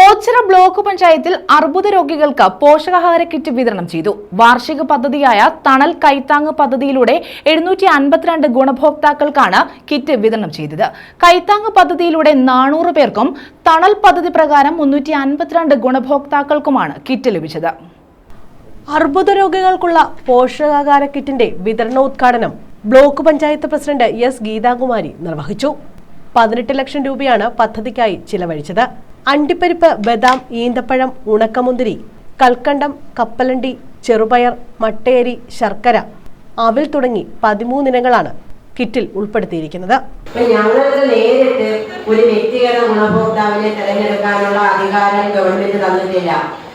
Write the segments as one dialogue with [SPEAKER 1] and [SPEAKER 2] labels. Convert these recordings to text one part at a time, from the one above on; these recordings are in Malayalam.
[SPEAKER 1] ഓച്ചിറ ബ്ലോക്ക് പഞ്ചായത്തിൽ അർബുദ രോഗികൾക്ക് പോഷകാഹാര കിറ്റ് വിതരണം ചെയ്തു. വാർഷിക പദ്ധതിയായ തണൽ കൈത്താങ് പദ്ധതിയിലൂടെ എഴുന്നൂറ്റി അൻപത്തിരണ്ട് ഗുണഭോക്താക്കൾക്കാണ് കിറ്റ് വിതരണം ചെയ്തത്. കൈത്താങ് പദ്ധതിയിലൂടെ നാനൂറ് പേർക്കും തണൽ പദ്ധതി പ്രകാരം മുന്നൂറ്റി അൻപത്തിരണ്ട് ഗുണഭോക്താക്കൾക്കുമാണ് കിറ്റ് ലഭിച്ചത്.
[SPEAKER 2] അർബുദ രോഗികൾക്കുള്ള പോഷകാഹാര കിറ്റിന്റെ വിതരണോദ്ഘാടനം block panchayat president S Geethakumari നിർവഹിച്ചു. പതിനെട്ട് ലക്ഷം രൂപയാണ് പദ്ധതിക്കായി ചിലവഴിച്ചത്. അണ്ടിപ്പരിപ്പ് ബദാം ഈന്തപ്പഴം ഉണക്കമുന്തിരി കൽക്കണ്ടം കപ്പലണ്ടി ചെറുപയർ മട്ടയരി ശർക്കര. അവിൽ തുടങ്ങി പതിമൂന്നിനങ്ങളാണ് കിറ്റിൽ ഉൾപ്പെടുത്തിയിരിക്കുന്നത്.
[SPEAKER 3] ഞങ്ങൾക്ക് നേരിട്ട് ഒരു വ്യക്തിഗത ഗുണഭോക്താവിനെ തിരഞ്ഞെടുക്കാനുള്ള അധികാരം ഗവൺമെന്റ് തന്നിട്ടില്ല.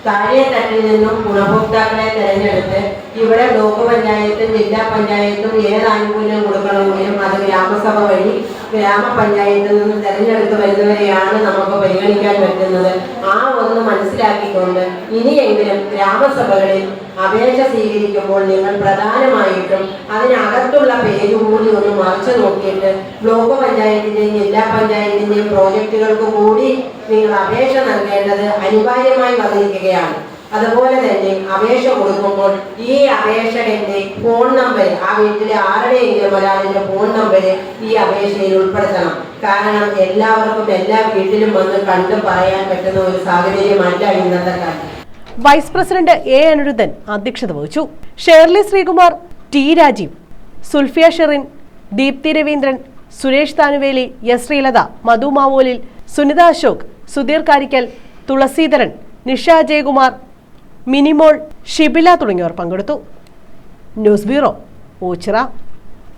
[SPEAKER 3] താഴെ തട്ടിൽ നിന്നും ഗുണഭോക്താക്കളെ തെരഞ്ഞെടുത്ത് ഇവിടെ ബ്ലോക്ക് പഞ്ചായത്തും ജില്ലാ പഞ്ചായത്തും ഏത് ആനുകൂല്യം കൊടുക്കണമെങ്കിലും അത് ഗ്രാമസഭ വഴി ഗ്രാമപഞ്ചായത്തിൽ നിന്ന് തെരഞ്ഞെടുത്ത് വരുന്നവരെയാണ് നമുക്ക് പരിഗണിക്കാൻ പറ്റുന്നത്. ആ ഒന്ന് മനസ്സിലാക്കിക്കൊണ്ട് ഇനിയെങ്കിലും ഗ്രാമസഭകളിൽ അപേക്ഷ സ്വീകരിക്കുമ്പോൾ നിങ്ങൾ പ്രധാനമായിട്ടും അതിനകത്തുള്ള പേര് കൂടി ഒന്ന് മറിച്ചു നോക്കിയിട്ട് ബ്ലോക്ക് പഞ്ചായത്തിന്റെയും ജില്ലാ പഞ്ചായത്തിന്റെയും പ്രോജക്റ്റുകൾക്ക് കൂടി നിങ്ങൾ അപേക്ഷ നൽകേണ്ടത് അനിവാര്യമായി വന്നിരിക്കുകയാണ്. അതുപോലെ തന്നെ അപേക്ഷ കൊടുക്കുമ്പോൾ ഈ അപേക്ഷകന്റെ ഫോൺ നമ്പർ ആ വീട്ടിലെ ആരുടെയെങ്കിലും ഒരാളിന്റെ ഫോൺ നമ്പർ ഈ അപേക്ഷയിൽ ഉൾപ്പെടുത്തണം. കാരണം എല്ലാവർക്കും എല്ലാ വീട്ടിലും വന്ന് കണ്ടു പറയാൻ പറ്റുന്ന ഒരു സാഹചര്യമല്ല ഇന്നത്തെ കാലം.
[SPEAKER 2] വൈസ് പ്രസിഡന്റ് എ അനിരുദ്ധൻ അധ്യക്ഷത വഹിച്ചു. ഷേർലി ശ്രീകുമാർ ടി രാജീവ് സുൽഫിയ ഷെറിൻ ദീപ്തി രവീന്ദ്രൻ സുരേഷ് താനുവേലി എസ് ശ്രീലത മധു മാവോലിൽ സുനിത അശോക് സുധീർ കാരിക്കൽ തുളസീധരൻ നിഷ ജയകുമാർ മിനിമോൾ ഷിബില തുടങ്ങിയവർ പങ്കെടുത്തു. News bureau Ochira.